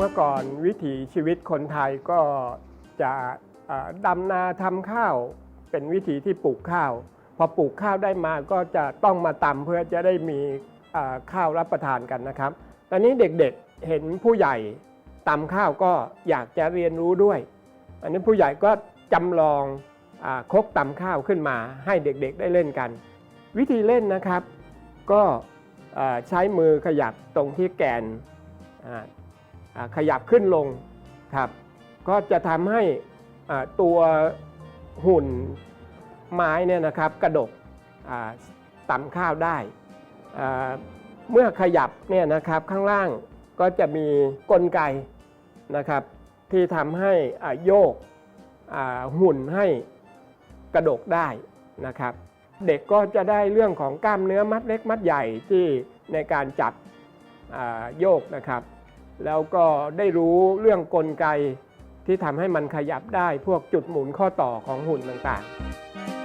เมื่อก่อนวิถีชีวิตคนไทยก็จะดำนาทำข้าว เป็นวิถีที่ปลูกข้าว พอปลูกข้าวได้มาก็จะต้องมาตำเพื่อจะได้มีข้าวรับประทานกันนะครับ ตอนนี้เด็กๆเห็นผู้ใหญ่ตำข้าวก็อยากจะเรียนรู้ด้วย อันนี้ผู้ใหญ่ก็จำลองอคกตำข้าวขึ้นมาให้เด็กๆได้เล่นกัน วิธีเล่นนะครับก็ใช้มือขยับตรงที่แกน ขยับขึ้นลงครับก็จะทำให้ตัวหุ่นไม้เนี่ยนะครับกระดกอ่าตำข้าวได้ เมื่อขยับเนี่ยนะครับข้างล่างก็จะมีกลไกนะครับที่ทำให้โยกหุ่นให้กระดกได้นะครับ เด็กก็จะได้เรื่องของกล้ามเนื้อมัดเล็กมัดใหญ่ที่ในการจับโยกนะครับ แล้วก็ได้รู้เรื่องกลไกที่ทำให้มันขยับได้พวกจุดหมุนข้อต่อของหุ่นต่างๆ